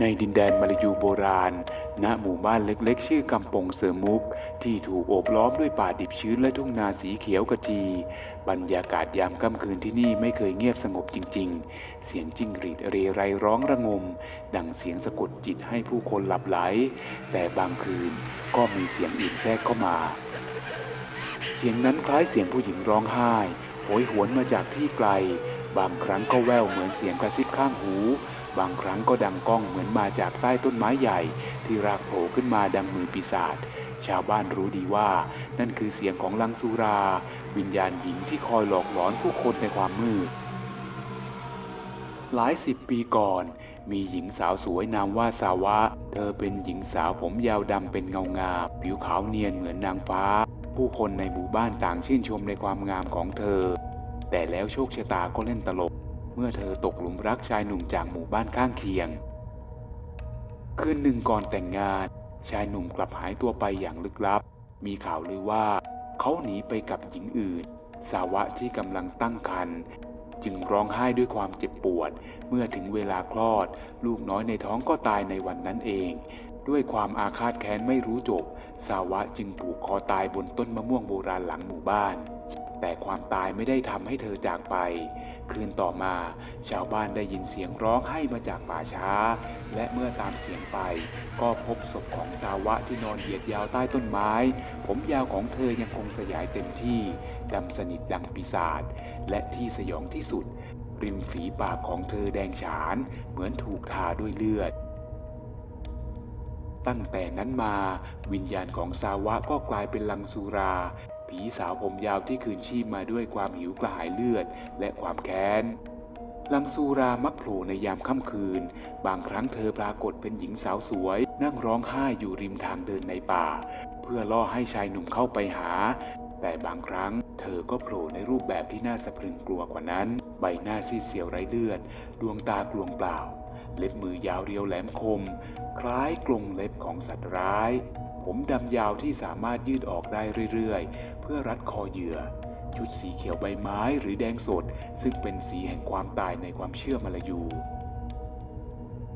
ในดินแดนมาลายูโบราณ ณ หมู่บ้านเล็กๆ ชื่อกำปงเสริมมุก ที่ถูกโอบล้อมด้วยป่าดิบชื้นและทุ่งนาสีเขียวกระจี บรรยากาศยามค่ำคืนที่นี่ไม่เคยเงียบสงบจริง ๆ เสียงจิ้งหรีดเรไรร้องระงม ดังเสียงสะกดจิตให้ผู้คนหลับไหล แต่บางคืนก็มีเสียงอื่นแทรกเข้ามา เสียงนั้นคล้ายเสียงผู้หญิงร้องไห้โหยหวนมาจากที่ไกล บางครั้งก็แว่วเหมือนเสียงกระซิบข้างหู บางครั้งก็ดังก้องเหมือนมาจากใต้ต้นไม้ใหญ่ ที่รากโผล่ขึ้นมาดังมือปีศาจชาวบ้านรู้ดีว่า นั่นคือเสียงของลังสุรา วิญญาณหญิงที่คอยหลอกหลอนผู้คนในความมืด หลายสิบปีก่อน มีหญิงสาวสวยนามว่าสาวะ เธอเป็นหญิงสาวผมยาวดำเป็นเงางามผิวขาวเนียนเหมือนนางฟ้า ผู้คนในหมู่บ้านต่างชื่นชมในความงามของเธอ แต่แล้วโชคชะตาก็เล่นตลก เมื่อเธอตกหลุมรักชายหนุ่มจากหมู่บ้านข้างเคียง คืนหนึ่งก่อนแต่งงาน ชายหนุ่มกลับหายตัวไปอย่างลึกลับ มีข่าวลือว่า เขาหนีไปกับหญิงอื่น สาวะที่กำลังตั้งครรภ์จึงร้องไห้ด้วยความเจ็บปวด เมื่อถึงเวลาคลอด ลูกน้อยในท้องก็ตายในวันนั้นเอง ด้วยความอาฆาตแค้นไม่รู้จบ สาวะจึงผูกคอตายบนต้นมะม่วงโบราณหลังหมู่บ้าน แต่ความตายไม่ได้ทำให้เธอจากไป คืนต่อมา ชาวบ้านได้ยินเสียงร้องไห้มาจากป่าช้า และเมื่อตามเสียงไป ก็พบศพของสาวะที่นอนเหยียดยาวใต้ต้นไม้ ผมยาวของเธอยังคงสยายเต็มที่ดำสนิทดังปีศาจและที่สยองที่สุด ริมฝีปากของเธอแดงฉาน เหมือนถูกทาด้วยเลือดตั้งแต่นั้นมาวิญญาณของสาวะก็กลายเป็นลังสุรา ผีสาวผมยาวที่คืนชีพมาด้วยความหิวกระหายเลือดและความแค้นลังสุรามักโผล่ในยามค่ำคืน บางครั้งเธอปรากฏเป็นหญิงสาวสวย นั่งร้องไห้อยู่ริมทางเดินในป่า เพื่อล่อให้ชายหนุ่มเข้าไปหา แต่บางครั้งเธอก็โผล่ในรูปแบบที่น่าสะพรึงกลัวกว่านั้น ใบหน้าซีดเสียวไร้เลือด ดวงตากลวงเปล่า เล็บมือยาวเรียวแหลมคม คล้ายกรงเล็บของสัตว์ร้าย ผมดำยาวที่สามารถยืดออกได้เรื่อยๆ เพื่อรัดคอเหยื่อ ชุดสีเขียวใบไม้หรือแดงสด ซึ่งเป็นสีแห่งความตายในความเชื่อมาลายู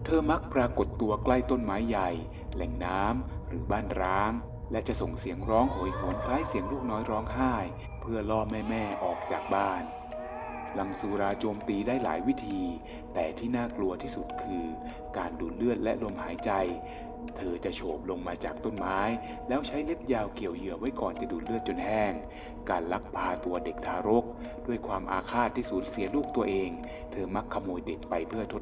เธอมักปรากฏตัวใกล้ต้นไม้ใหญ่ แหล่งน้ำหรือบ้านร้าง และจะส่งเสียงร้องโหยหวนคล้ายเสียงลูกน้อยร้องไห้ เพื่อล่อแม่ๆออกจากบ้าน ลังสุราโจมตีได้หลายวิธี แต่ที่น่ากลัวที่สุดคือ การดูดเลือดและลมหายใจ เธอจะโฉบลงมาจากต้นไม้ แล้วใช้เล็บยาวเกี่ยวเหยื่อไว้ก่อนจะดูดเลือดจนแห้ง การลักพาตัวเด็กทารก ด้วยความอาฆาตที่สูญเสียลูกตัวเอง เธอมักขโมยเด็กไปเพื่อทด